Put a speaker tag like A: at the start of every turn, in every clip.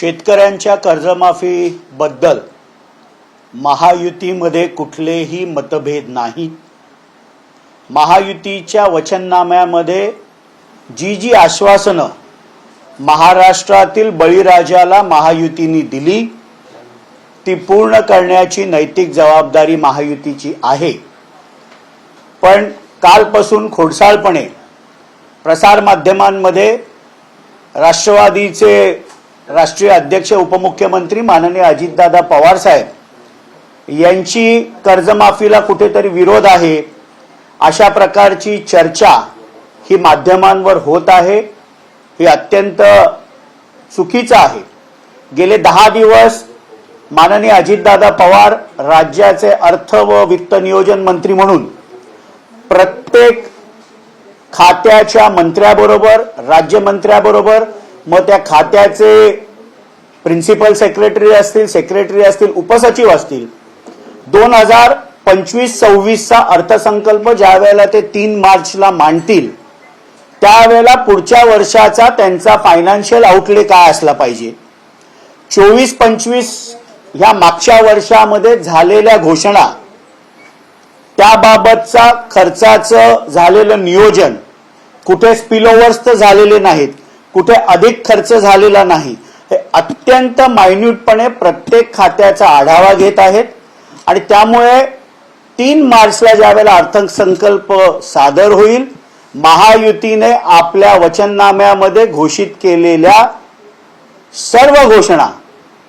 A: शेतकऱ्यांच्या कर्जमाफीबद्दल महायुतीमध्ये कुठलेही मतभेद नाही. महायुतीच्या वचननाम्यामध्ये जी जी आश्वासनं महाराष्ट्रातील बळीराजाला महायुतीने दिली. ती पूर्ण करण्याची नैतिक जबाबदारी महायुतीची आहे. पण कालपासून खोडसाळपणे प्रसारमाध्यमांमध्ये राष्ट्रवादीचे राष्ट्रीय अध्यक्ष उपमुख्यमंत्री माननीय अजितदादा पवार साहेब यांची कर्जमाफीला कुठेतरी विरोध आहे अशा प्रकारची चर्चा ही माध्यमांवर होत आहे. हे अत्यंत चुकीचं आहे. गेले दहा दिवस माननीय अजितदादा पवार राज्याचे अर्थ व वित्त नियोजन मंत्री म्हणून प्रत्येक खात्याच्या मंत्र्याबरोबर राज्यमंत्र्याबरोबर मग त्या खात्याचे प्रिन्सिपल सेक्रेटरी असतील सेक्रेटरी असतील उपसचिव असतील. दोन हजार पंचवीस सव्वीसचा अर्थसंकल्प ज्या वेळेला ते तीन मार्चला मांडतील त्यावेळेला पुढच्या वर्षाचा त्यांचा फायनान्शियल आउटले काय असला पाहिजे? चोवीस पंचवीस ह्या मागच्या वर्षामध्ये झालेल्या घोषणा त्याबाबतचा खर्चाचं झालेलं नियोजन कुठे स्पिलओव्हर्स तर झालेले नाहीत. कुठे अधिक खर्च झालेला नाही. हे अत्यंत मायन्यूटपणे प्रत्येक खात्याचा आढावा घेत आहेत. आणि त्यामुळे तीन मार्चला ज्यावेळेला अर्थसंकल्प सादर होईल महायुतीने आपल्या वचननाम्यामध्ये घोषित केलेल्या सर्व घोषणा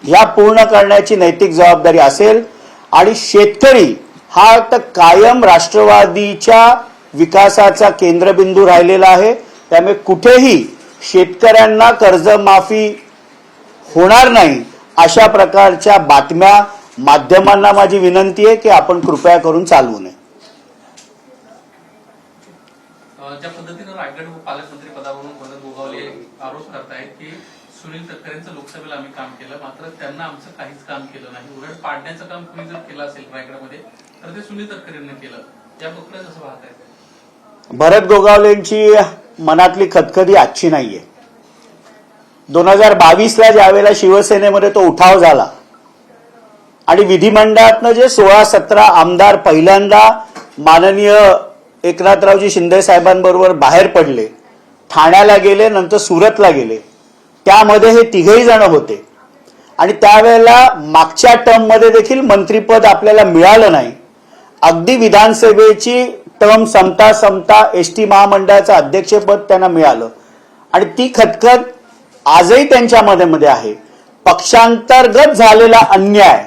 A: ह्या पूर्ण करण्याची नैतिक जबाबदारी असेल. आणि शेतकरी हा तर कायम राष्ट्रवादीच्या विकासाचा केंद्रबिंदू राहिलेला आहे. त्यामुळे कुठेही शेतकऱ्यांना कर्जमाफी होणार नाही अशा प्रकारच्या बातम्या माध्यमांना माझी विनंती आहे की आपण कृपया करून चालवू नये.
B: ज्या पद्धतीनं रायगड पालकमंत्री पदावरून भरत गोगावले आरोप करतायत की सुनील तटकरेंचं लोकसभेला आम्ही काम केलं मात्र त्यांना आमचं काहीच काम केलं नाही. उलट पाडण्याचं काम कुणी जर केलं असेल रायगडमध्ये तर ते सुनील तटकरेंनी केलं.
A: भरत गोगावलेंची मनातली खदखदी आजची नाहीये. दोन हजार बावीसला ज्यावेळेला शिवसेनेमध्ये तो उठाव झाला आणि विधिमंडळातनं जे सोळा सतरा आमदार पहिल्यांदा माननीय एकनाथरावजी शिंदे साहेबांबरोबर बाहेर पडले ठाण्याला गेले नंतर सुरतला गेले. त्यामध्ये हे तिघही जण होते. आणि त्यावेळेला मागच्या टर्ममध्ये देखील मंत्रीपद आपल्याला मिळालं नाही. अगदी विधानसभेची टर्म संपता संपता एस टी महामंडळाचं अध्यक्षपद त्यांना मिळालं. आणि ती खतखत आजही त्यांच्यामध्ये मध्ये आहे. पक्षांतर्गत झालेला अन्याय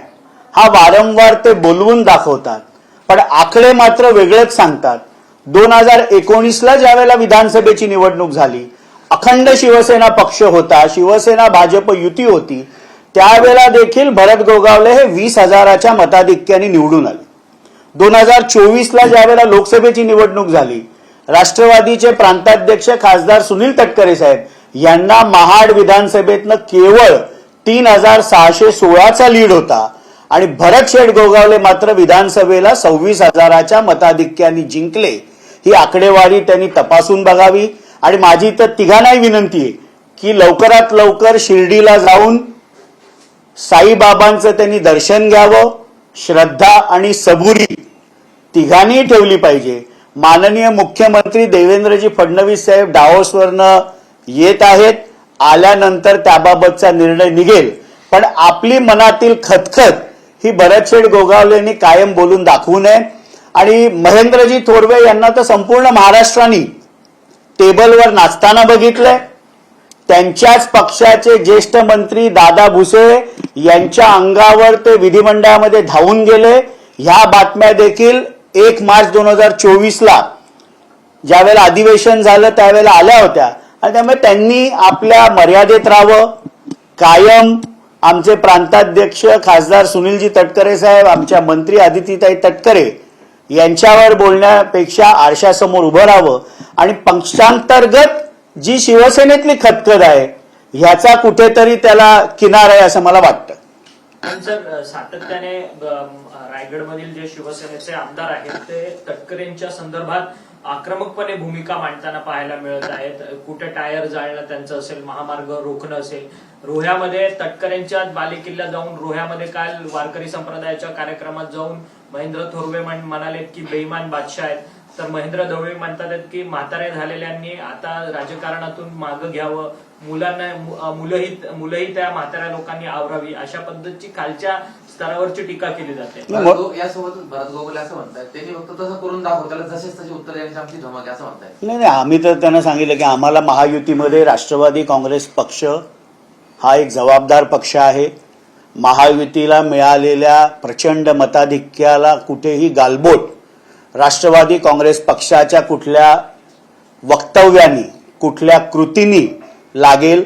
A: हा वारंवार ते बोलवून दाखवतात. पण आकडे मात्र वेगळेच सांगतात. दोन हजार एकोणीसला ज्यावेळेला विधानसभेची निवडणूक झाली अखंड शिवसेना पक्ष होता शिवसेना भाजप युती होती त्यावेळेला देखील भरत गोगावले हे वीस हजाराच्या मताधिक्याने निवडून आले. दोन हजार चोवीसला ज्यावेळेला लोकसभेची निवडणूक झाली राष्ट्रवादीचे प्रांताध्यक्ष खासदार सुनील तटकरे साहेब यांना महाड विधानसभेतनं केवळ तीन हजार सहाशे सोळाचा लीड होता. आणि भरत शेठ गोगावले मात्र विधानसभेला सव्वीस हजाराच्या मताधिक्याने जिंकले. ही आकडेवारी त्यांनी तपासून बघावी. आणि माझी तर तिघांनाही विनंती आहे की लवकरात लवकर शिर्डीला जाऊन साईबाबांचं त्यांनी दर्शन घ्यावं. श्रद्धा आणि सबुरी तिघांनी ठेवली पाहिजे. माननीय मुख्यमंत्री देवेंद्रजी फडणवीस साहेब डावोसवरनं येत आहेत. आल्यानंतर त्याबाबतचा निर्णय निघेल. पण आपली मनातील खतखत ही भरतशेठ गोगावलेंनी कायम बोलून दाखवू नये. आणि महेंद्रजी थोरवे यांना तर संपूर्ण महाराष्ट्राने टेबलवर नाचताना बघितलंय. त्यांच्याच पक्षाचे ज्येष्ठ मंत्री दादा भुसे यांच्या अंगावर ते विधिमंडळामध्ये धावून गेले. ह्या बातम्या देखील एक मार्च दोन हजार चोवीसला. ज्यावेळेला अधिवेशन झालं त्यावेळेला आल्या होत्या. आणि त्यामुळे त्यांनी आपल्या मर्यादेत राहावं. कायम आमचे प्रांताध्यक्ष खासदार सुनीलजी तटकरे साहेब आमच्या मंत्री आदितीताई तटकरे यांच्यावर बोलण्यापेक्षा आरशासमोर उभं राहावं. आणि पक्षांतर्गत जी शिवसेनेतली खतखत आहे ह्याचा कुठेतरी त्याला किनार आहे असं मला वाटतं.
C: सर सातत्याने रायगडमधील जे शिवसेनेचे आमदार आहेत ते तटकरेंच्या संदर्भात आक्रमकपणे भूमिका मांडताना पाहायला मिळत आहेत. कुठे टायर जाळणं त्यांचं असेल महामार्ग रोखणं असेल रोह्यामध्ये तटकरेंच्या बालेकिल्ला जाऊन रोह्यामध्ये काल वारकरी संप्रदायाच्या कार्यक्रमात जाऊन महेंद्र थोरवे म्हण- म्हणाले की बेईमान बादशाह आहेत. तर महेंद्र ढवळे म्हणतात की म्हातारे झालेल्यांनी आता राजकारणातून मागं घ्यावं मुलांना मुलंही मुलंही त्या म्हाताऱ्या लोकांनी आवरावी अशा पद्धतीची खालच्या स्तरावरची टीका केली जाते.
A: नाही,
D: भरत गोगले असं म्हणतात त्यांनी फक्त तसं करून दाखव त्याला जसेच तशी उत्तर द्यायची आमची धमक असं म्हणताय
A: नाही नाही आम्ही तर त्यांना सांगितलं की आम्हाला महायुतीमध्ये राष्ट्रवादी काँग्रेस पक्ष हा एक जबाबदार पक्ष आहे. महायुतीला मिळालेल्या प्रचंड मताधिक्याला कुठेही गालबोट राष्ट्रवादी काँग्रेस पक्षाच्या कुठल्या वक्तव्यानी कुठल्या कृतींनी लागेल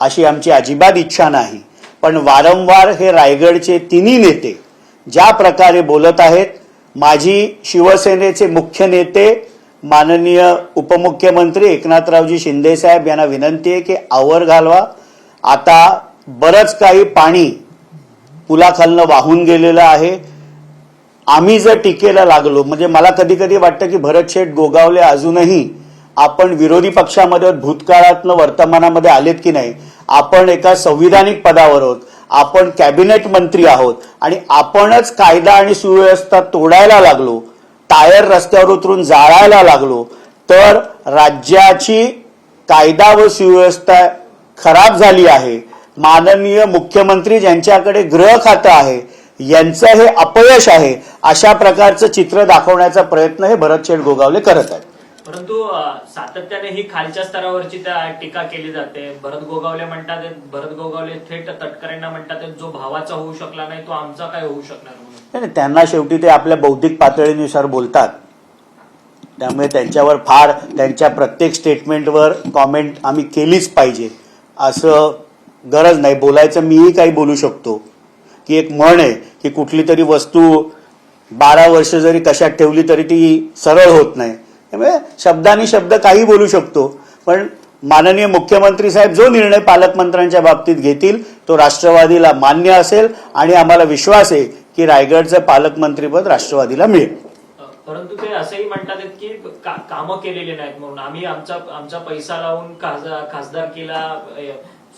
A: अशी आमची अजिबात इच्छा नाही. पण वारंवार हे रायगडचे तिन्ही नेते ज्या प्रकारे बोलत आहेत माझी शिवसेनेचे मुख्य नेते माननीय उपमुख्यमंत्री एकनाथरावजी शिंदेसाहेब यांना विनंती आहे की आवर घालवा. आता बरंच काही पाणी पुलाखालनं वाहून गेलेलं आहे. आम्ही जर टीकेला लागलो म्हणजे मला कधी कधी वाटतं की भरत शेठ गोगावले अजूनही आपण विरोधी पक्षामध्ये भूतकाळातनं वर्तमानामध्ये आलेत की नाही आपण एका संविधानिक पदावर आहोत आपण कॅबिनेट मंत्री आहोत आणि आपणच कायदा आणि सुव्यवस्था तोडायला लागलो टायर रस्त्यावर उतरून जाळायला लागलो तर राज्याची कायदा व सुव्यवस्था खराब झाली आहे. माननीय मुख्यमंत्री ज्यांच्याकडे गृह खातं आहे यांचं हे अपयश आहे अशा प्रकारचं चित्र दाखवण्याचा प्रयत्न हे भरतशेठ गोगावले करत आहेत.
C: परंतु सातत्याने ही खालच्या स्तरावरची त्या टीका केली जाते. भरत गोगावले म्हणतात भरत गोगावले थेट तटकरेंना म्हणतात जो भावाचा होऊ शकला नाही तो आमचा काय होऊ शकणार
A: नाही, त्यांना शेवटी ते आपल्या बौद्धिक पातळीनुसार बोलतात. त्यामुळे त्यांच्यावर फार त्यांच्या प्रत्येक स्टेटमेंटवर कॉमेंट आम्ही केलीच पाहिजे. असं गरज नाही. बोलायचं मीही काही बोलू शकतो. की एक म्हण आहे की कुठली तरी वस्तू बारा वर्ष जरी कशात ठेवली तरी ती सरळ होत नाही. त्यामुळे शब्दाने शब्द काही बोलू शकतो पण माननीय मुख्यमंत्री साहेब जो निर्णय पालकमंत्र्यांच्या बाबतीत घेतील तो राष्ट्रवादीला मान्य असेल आणि आम्हाला विश्वास आहे की रायगडचं पालकमंत्रीपद राष्ट्रवादीला मिळेल.
C: परंतु ते असंही म्हणतात की का- कामं केलेली नाहीत म्हणून. आम्ही आमचा आमचा पैसा लावून खासदार खासदारकीला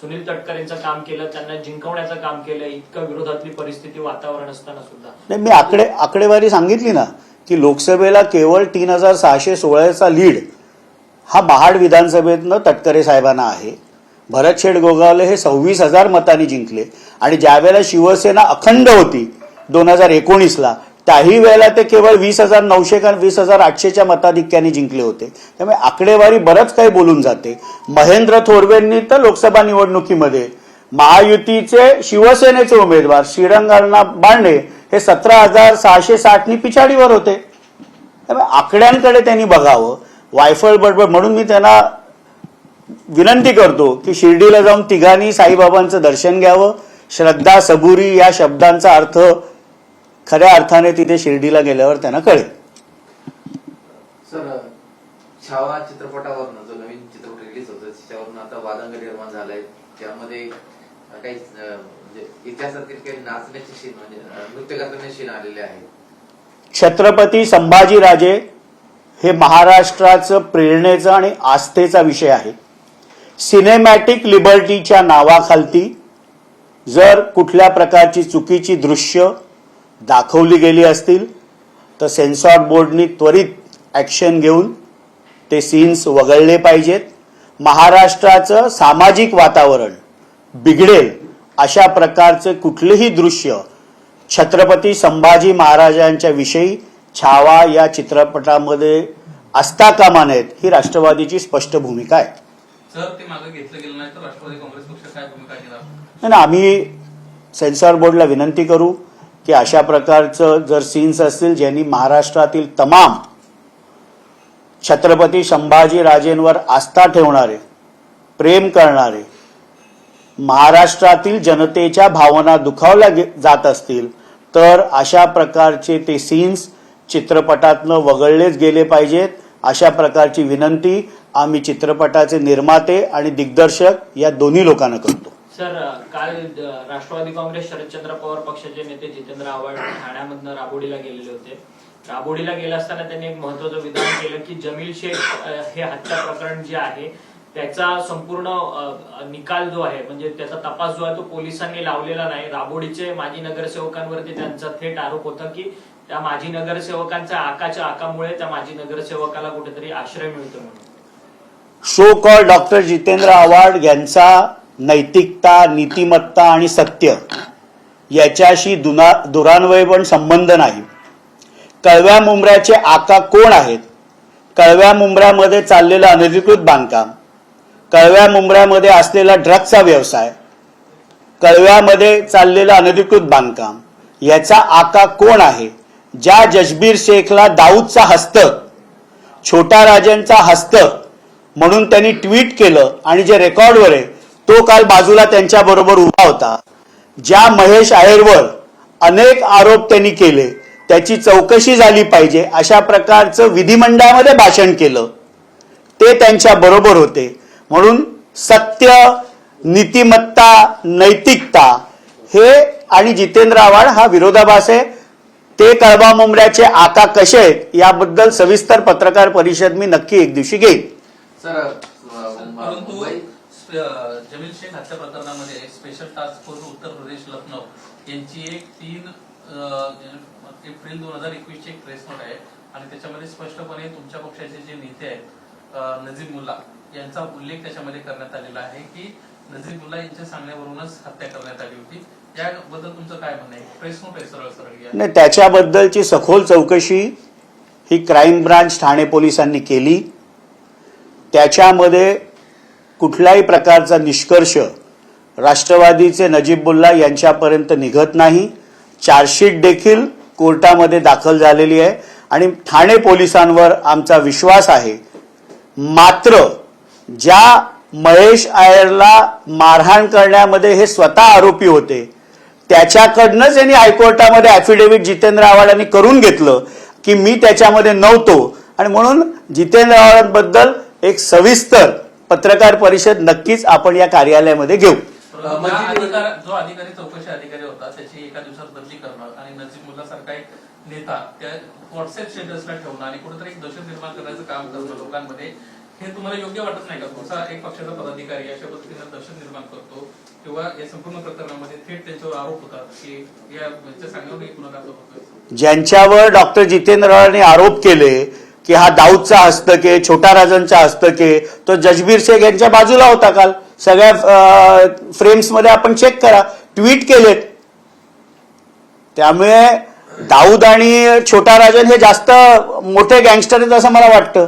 C: सुनील तटकरेंचं काम केलं त्यांना जिंकवण्याचं काम केलं इतकं विरोधातली परिस्थिती वातावरण असताना सुद्धा.
A: नाही मी आकडे आकडेवारी सांगितली ना की लोकसभेला केवळ तीन हजार सहाशे सोळाचा लीड हा महाड विधानसभेतनं तटकरे साहेबांना आहे. भरत शेठ गोगावले हे सव्वीस हजार मतांनी जिंकले. आणि ज्यावेळेला शिवसेना अखंड होती दोन हजार एकोणीसला त्याही वेळेला ते केवळ वीस हजार नऊशे का वीस हजार आठशेच्या मताधिक्याने जिंकले होते. त्यामुळे आकडेवारी बरंच काही बोलून जाते. महेंद्र थोरवेंनी तर लोकसभा निवडणुकीमध्ये महायुतीचे शिवसेनेचे उमेदवार श्रीरंगांना बांडे हे सतरा हजार सहाशे साठनी पिछाडीवर होते. त्यामुळे आकड्यांकडे त्यांनी बघावं. वायफळ बडबड म्हणून मी त्यांना विनंती करतो की शिर्डीला जाऊन तिघांनी साईबाबांचं दर्शन घ्यावं. श्रद्धा सबुरी या शब्दांचा अर्थ खऱ्या अर्थाने तिथे शिर्डीला गेल्यावर त्यांना कळेल.
D: सर छावा चित्रपटावरनं जो नवीन चित्रपट रिलीज होतो त्याच्यावरनं आता वादंग निर्माण झालाय. त्यामध्ये काही म्हणजे इतिहासातील काही नाचण्याचे सीन म्हणजे नृत्य करताना सीन आलेले आहेत.
A: छत्रपती संभाजीराजे हे महाराष्ट्राचं प्रेरणेचा आणि आस्थेचा विषय आहे. सिनेमॅटिक लिबर्टीच्या नावाखालती जर कुठल्या प्रकारची चुकीची दृश्य दाखवली गेली असतील तर सेन्सॉर बोर्डनी त्वरित ॲक्शन घेऊन ते सीन्स वगळले पाहिजेत. महाराष्ट्राचं सामाजिक वातावरण बिघडेल अशा प्रकारचे कुठलेही दृश्य छत्रपती संभाजी महाराजांच्या विषयी छावा या चित्रपटामध्ये असता कामा नयेत ही राष्ट्रवादीची स्पष्ट भूमिका आहे.
B: नाही
A: आम्ही सेन्सॉर बोर्डला विनंती करू की अशा प्रकारचं जर सीन्स असतील ज्यांनी महाराष्ट्रातील तमाम छत्रपती संभाजी राजेंवर आस्था ठेवणारे प्रेम करणारे महाराष्ट्रातील जनतेच्या भावना दुखावल्या गे- जात असतील तर अशा प्रकारचे ते सीन्स चित्रपटातनं वगळलेच गेले पाहिजेत. अशा प्रकारची विनंती आम्ही चित्रपटाचे निर्माते आणि दिग्दर्शक या दोन्ही लोकांना करतो.
C: सर काल राष्ट्रवादी काँग्रेस शरदचंद्र पवार पक्षाचे नेते जितेंद्र आव्हाड ठाण्यामधनं राबोडीला गेलेले होते. राबोडीला गेला असताना त्यांनी एक महत्वाचं विधान केलं की जमील शेख हे हत्या प्रकरण जे आहे त्याचा संपूर्ण निकाल जो आहे म्हणजे त्याचा तपास जो आहे तो पोलिसांनी लावलेला नाही. राबोडीचे माजी नगरसेवकांवरती त्यांचा थेट आरोप होता की त्या माजी नगरसेवकांच्या आकाच्या आकामुळे त्या माजी नगरसेवकाला कुठेतरी आश्रय मिळतो म्हणून.
A: So called doctor Jitendra Awhad यांचा नैतिकता नीतिमत्ता आणि सत्य याच्याशी दुना दुरान्वय पण संबंध नाही. कळव्या मुंबऱ्याचे आका कोण आहेत? कळव्या मुंबऱ्यामध्ये चाललेलं अनधिकृत बांधकाम कळव्या मुंबऱ्यामध्ये असलेला ड्रग्जचा व्यवसाय कळव्यामध्ये चाललेलं अनधिकृत बांधकाम याचा आका कोण आहे? ज्या जसबीर शेखला दाऊदचा हस्तक छोटा राजांचा हस्तक म्हणून त्यांनी ट्विट केलं आणि जे रेकॉर्डवर आहे तो काल बाजूला त्यांच्या बरोबर उभा होता. ज्या महेश आहेरवर अनेक आरोप त्यांनी केले त्याची चौकशी झाली पाहिजे अशा प्रकारचं विधिमंडळामध्ये भाषण केलं. ते त्यांच्या बरोबर होते. म्हणून सत्य नीतिमत्ता नैतिकता हे आणि जितेंद्र आव्हाड हा विरोधाभास आहे. ते कळबा मुंबऱ्याचे आका कसे आहेत याबद्दल सविस्तर पत्रकार परिषद मी नक्की एक दिवशी घेईन.
B: जमील शेख हत्या प्रकरणामध्ये special task force Uttar Pradesh Lucknow यांची एक तीन एप्रिल दोन हजार एकवीस ची एक प्रेस नोट आहे. आणि त्याच्यामध्ये स्पष्टपणे तुमच्या पक्षाचे जे नेते आहेत नजीब मुल्ला यांचा उल्लेख त्याच्यामध्ये करण्यात आलेला आहे की नजीब मुल्ला यांच्या सांगण्यावरूनच हत्या करण्यात आली होती. त्याबद्दल तुमचं काय म्हणणं आहे? प्रेस नोट आहे सरळ सरळ
A: नाही त्याच्याबद्दलची सखोल चौकशी ही क्राईम ब्रांच ठाणे पोलिसांनी केली. त्याच्यामध्ये कुठल्याही प्रकारचा निष्कर्ष राष्ट्रवादीचे नजीबुल्ला यांच्यापर्यंत निघत नाही. चार्जशीट देखील कोर्टामध्ये दाखल झालेली आहे. आणि ठाणे पोलिसांवर आमचा विश्वास आहे. मात्र ज्या महेश आयरला मारहाण करण्यामध्ये हे स्वतः आरोपी होते त्याच्याकडनंच यांनी हायकोर्टामध्ये ॲफिडेव्हिट जितेंद्र आव्हाडांनी करून घेतलं की मी त्याच्यामध्ये नव्हतो. आणि म्हणून जितेंद्र आव्हाडांबद्दल एक सविस्तर पत्रकार परिषद नक्कीच आपण या कार्यालयामध्ये घेऊ.
D: म्हणजे-
B: अधिकार- जो अधिकारी चौकशी अधिकारी होता त्याची एका दिवसात बदली करणं आणि नजीब मुल्ला सारखा एक नेता त्या व्हॉट्सअप स्टेटसला ठेवणं आणि कुठेतरी एक दहशत निर्माण करण्याचं काम करणं लोकांमध्ये हे तुम्हाला योग्य वाटत नाही का? तुमचा एक पक्षाचा पदाधिकारी अशा पद्धतीने दहशत निर्माण करतो किंवा या संपूर्ण प्रकरणामध्ये थेट त्यांच्यावर आरोप होतात की या एक गुन्हा दाखल होतोय?
A: ज्यांच्यावर डॉक्टर जितेंद्र आरोप केले की हा दाऊदचा हस्तके छोटा राजांचा हस्तके तो जजबीर शेख यांच्या बाजूला होता काल. सगळ्या फ्रेम्समध्ये आपण चेक करा. ट्विट केलेत. त्यामुळे दाऊद आणि छोटा राजन हे जास्त मोठे गँगस्टर आहेत असं मला वाटतं.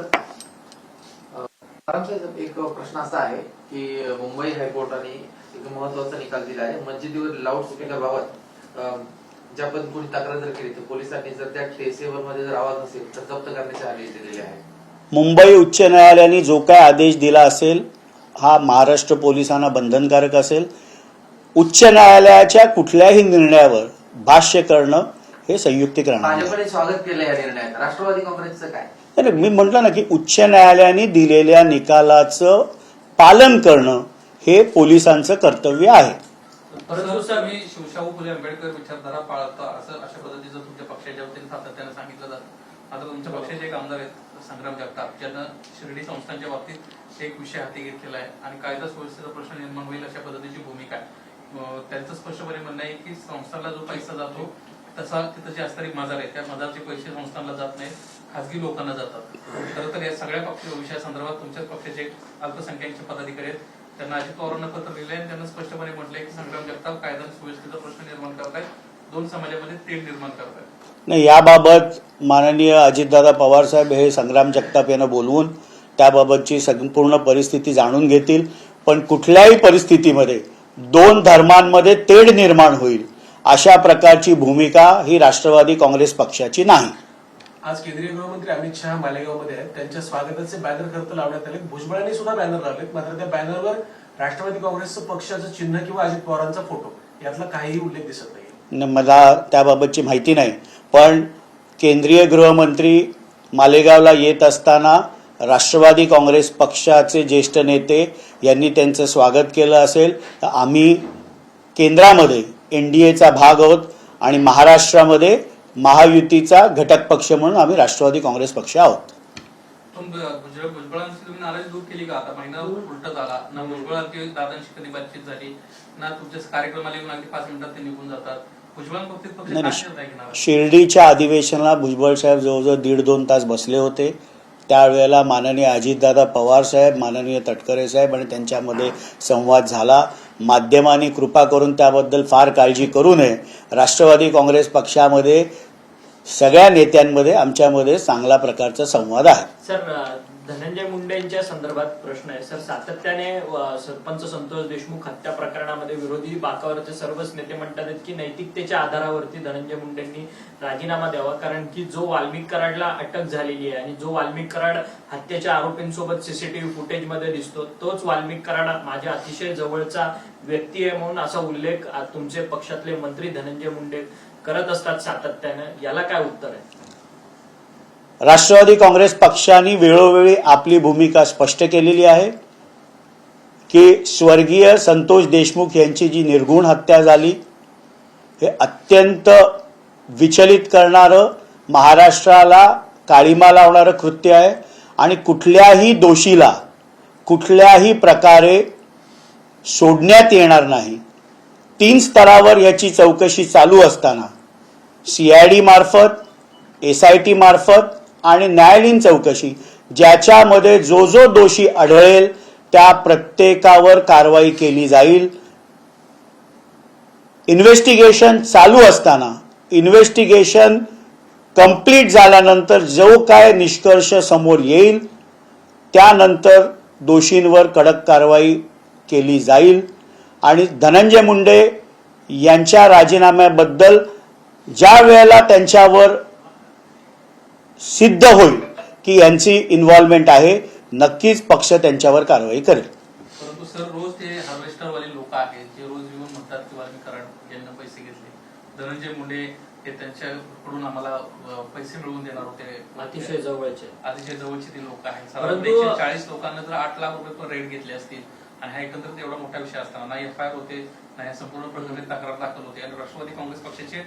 D: एक प्रश्न असा आहे की मुंबई हायकोर्टाने एक महत्त्वाचा निकाल दिला आहे. मस्जिदीवर लाऊड स्पीकर बाबत कोणी तक्रार जर केली तर पोलिसांनी जर त्या टेसेवर मध्ये जर आवाज नसेल तर जप्त करण्याचे आदेश दिलेले आहेत.
A: मुंबई उच्च न्यायालयाने जो काय आदेश दिला असेल हा महाराष्ट्र पोलिसांना बंधनकारक असेल. उच्च न्यायालयाच्या कुठल्याही निर्णयावर भाष्य करणं हे संयुक्तिक राहणार नाही.
D: भाजपने स्वागत केलं या निर्णयात राष्ट्रवादी काँग्रेसचं काय?
A: अरे मी म्हटलं ना की उच्च न्यायालयाने दिलेल्या निकालाचं पालन करणं हे पोलिसांचं कर्तव्य आहे.
B: परंतु सर मी शिवशाहू फुले आंबेडकर विचारधारा पाळतो असं अशा पद्धतीचं तुमच्या पक्षाच्या वतीने सातत्यानं सांगितलं जातं. आता तुमच्या पक्षाचे एक आमदार आहेत संग्राम जगताप. ज्यांना शिर्डी संस्थांच्या बाबतीत एक विषय हाती घेतलेला आहे. आणि कायदा सुव्यवस्थेचा प्रश्न निर्माण होईल अशा पद्धतीची भूमिका आहे. त्यांचं स्पष्टपणे म्हणणं आहे की संस्थांना जो पैसा जातो तसा तिथं जे असणारी मजार आहे त्या मजारचे पैसे संस्थांना जात नाहीत खासगी लोकांना जातात. खरं तर या सगळ्या पक्ष विषयासंदर्भात तुमच्याच पक्षाचे अल्पसंख्याकचे पदाधिकारी आहेत. त्यांना अजित पवारांना पत्र लिहिले आणि त्यांना स्पष्टपणे म्हटलंय की संग्राम जगताप कायदा सुव्यवस्थेचा प्रश्न निर्माण करतायत. दोन समाजामध्ये तेल निर्माण करतायत.
A: नाही याबाबत माननीय अजितदादा पवार साहेब हे संग्राम जगताप यांना बोलवून त्याबाबतची संपूर्ण परिस्थिती जाणून घेतील. पण कुठल्याही परिस्थितीमध्ये दोन धर्मांमध्ये तेढ निर्माण होईल अशा प्रकारची भूमिका ही राष्ट्रवादी काँग्रेस पक्षाची नाही.
E: आज केंद्रीय गृहमंत्री अमित शहा मालेगावमध्ये आहेत. त्यांच्या स्वागताचे बॅनर खर्च लावण्यात आले भुजबळांनी सुद्धा बॅनर लावलेत. मात्र त्या बॅनरवर राष्ट्रवादी काँग्रेसचं पक्षाचं चिन्ह किंवा अजित पवारांचा फोटो यातला काहीही उल्लेख दिसत नाही.
A: मला त्याबाबतची माहिती नाही. पण केंद्रीय गृहमंत्री मालेगावला येत असताना राष्ट्रवादी काँग्रेस पक्षाचे ज्येष्ठ नेते यांनी त्यांचं स्वागत केलं असेल. तर आम्ही केंद्रामध्ये एन डी एचा भाग आहोत आणि महाराष्ट्रामध्ये महायुतीचा घटक पक्ष म्हणून आम्ही राष्ट्रवादी काँग्रेस पक्ष आहोत.
B: आहे?
A: शिर्डीच्या अधिवेशनाला भुजबळ साहेब जवळजवळ दीड दोन तास बसले होते. त्यावेळेला माननीय अजितदादा पवार साहेब माननीय तटकरे साहेब आणि त्यांच्यामध्ये संवाद झाला. माध्यमांनी कृपा करून त्याबद्दल फार काळजी करू नये. राष्ट्रवादी काँग्रेस पक्षामध्ये सगळ्या नेत्यांमध्ये आमच्यामध्ये चांगला प्रकारचा संवाद आहे.
C: सर धनंजय मुंडेंच्या संदर्भात प्रश्न आहे. सर सातत्याने सरपंच संतोष देशमुख हत्या प्रकरणामध्ये विरोधी बाकावरचे सर्वच नेते म्हणतात की नैतिकतेच्या आधारावरती धनंजय मुंडेंनी राजीनामा द्यावा. कारण की जो वाल्मिक कराडला अटक झालेली आहे आणि जो वाल्मिक कराड हत्येच्या आरोपींसोबत सीसीटीव्ही फुटेजमध्ये दिसतो तोच वाल्मिक कराड माझ्या अतिशय जवळचा व्यक्ती आहे म्हणून असा उल्लेख तुमचे पक्षातले मंत्री धनंजय मुंडे करत असतात सातत्यानं. याला काय उत्तर आहे?
A: राष्ट्रवादी काँग्रेस पक्षाने वेळोवेळी आपली भूमिका स्पष्ट केलेली आहे की स्वर्गीय संतोष देशमुख यांची जी निर्घुण हत्या झाली हे अत्यंत विचलित करणारं महाराष्ट्राला काळीमा लावणारं कृत्य आहे आणि कुठल्याही दोषीला कुठल्याही प्रकारे सोडण्यात येणार नाही. तीन स्तरावर याची चौकशी चालू असताना सी आय मार्फत एस आय टी मार्फत आणि न्यायालयीन चौकशी ज्याच्यामध्ये जो जो दोषी आढळेल त्या प्रत्येकावर कारवाई केली जाईल. इन्व्हेस्टिगेशन चालू असताना इन्व्हेस्टिगेशन कंप्लीट झाल्यानंतर जो काय निष्कर्ष समोर येईल त्यानंतर दोषींवर कडक कारवाई केली जाईल. आणि धनंजय मुंडे यांच्या राजीनाम्याबद्दल ज्या वेळेला त्यांच्यावर सिद्ध होईल की यांची इन्व्हॉल्वमेंट आहे. नक्कीच पक्ष त्यांच्यावर कारवाई करेल.
B: परंतु सर रोज ते हार्वेस्टर वाले लोक आहेत जे रोज येऊन म्हणतात की कराड यांना पैसे घेतले. धनंजय मुंडे हे त्यांच्याकडून आम्हाला पैसे मिळवून देणार होते.
C: अतिशय जवळचे.
B: अतिशय जवळचे ते लोक आहेत. साधारण चाळीस लोकांना जर आठ लाख रुपये पण रेट घेतले असतील. आणि हा एकंदरीत एवढा मोठा विषय असताना ना एफ आय आर होते ना या संपूर्ण प्रकरणी तक्रार दाखल होते. आणि राष्ट्रवादी काँग्रेस पक्षाचे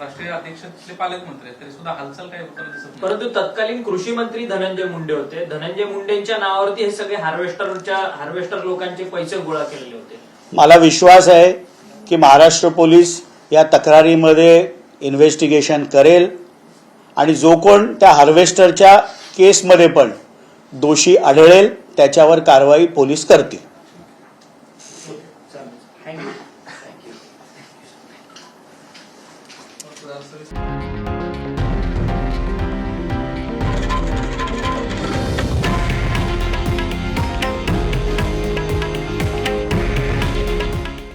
B: राष्ट्रीय अध्यक्ष तिथले पालकमंत्री आहेत तरी सुद्धा हालचाल काही होताना दिसत नाही.
C: परंतु तत्कालीन कृषी मंत्री धनंजय मुंडे होते. धनंजय मुंडेंच्या नावावरती हे सगळे हार्वेस्टरच्या हार्वेस्टर लोकांचे पैसे गोळा केलेले होते.
A: मला विश्वास आहे की महाराष्ट्र पोलीस या तक्रारीमध्ये इन्व्हेस्टिगेशन करेल आणि जो कोण त्या हार्वेस्टरच्या केसमध्ये पण दोषी आढळेल त्याच्यावर कारवाई पोलीस करतील.